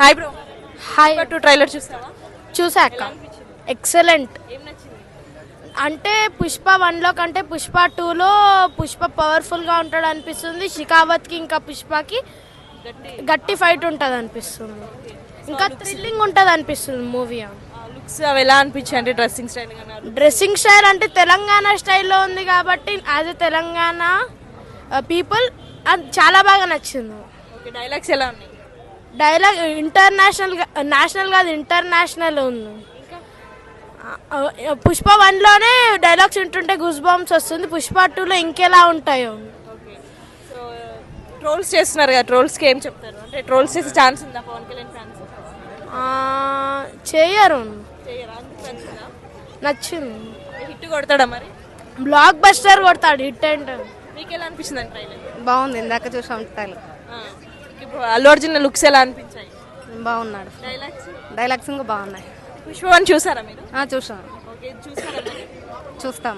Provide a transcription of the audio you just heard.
Hi bro hi two trailer చూస్తావా? చూసాక excellent అంటే పుష్ప వన్లో కంటే పుష్ప టూలో పుష్ప పవర్ఫుల్గా ఉంటాడు అనిపిస్తుంది. షికావత్కి ఇంకా పుష్పకి గట్టి. ఫైట్ ఉంటుంది అనిపిస్తుంది. ఇంకా థ్రిల్లింగ్ ఉంటుంది అనిపిస్తుంది మూవీ లుక్స్ అవి ఎలా అనిపించాయి? అంటే డ్రెస్సింగ్ స్టైల్ డ్రెస్సింగ్ స్టైల్ అంటే తెలంగాణ స్టైల్లో ఉంది కాబట్టి యాజ్ ఎ తెలంగాణ పీపుల్ అది చాలా బాగా నచ్చింది. డైలాగ్స్ ఎలా ఉన్నాయి? డైలాగ్ ఇంటర్నేషనల్ నేషనల్ కాదు ఇంటర్నేషనల్ ఉంది. పుష్ప వన్లోనే డైలాగ్స్ వింటుంటే గుస్ బాంబ్స్ వస్తుంది. పుష్ప టూలో ఇంకెలా ఉంటాయో. ఓకే సో ట్రోల్స్ చేస్తున్నారు కదా ట్రోల్స్కి ఏం చెప్తారు? అంటే ట్రోల్స్ చేసే ఛాన్స్ ఉందా? పవన్ కళ్యాణ్ ఫ్యాన్స్ చేయరు. నచ్చిందా నచ్చింది. హిట్ కొడతాడా మరి? బ్లాక్ బస్టర్ కొడతాడు హిట్ అంటే. మీకు ఎలా ట్రైలర్ బాగుంది ఇందాక చూసాం ట్రైలర్. ఇప్పుడు అల్లు అర్జున్ లుక్స్ ఎలా అనిపించాయి? బాగున్నాడు. డైలాగ్స్ డైలాగ్స్ ఇంకా బాగున్నాయి. పుష్ప వన్ చూసారా మీరు? ఆ, చూసాం. ఓకే చూసారా మరి? చూస్తాం.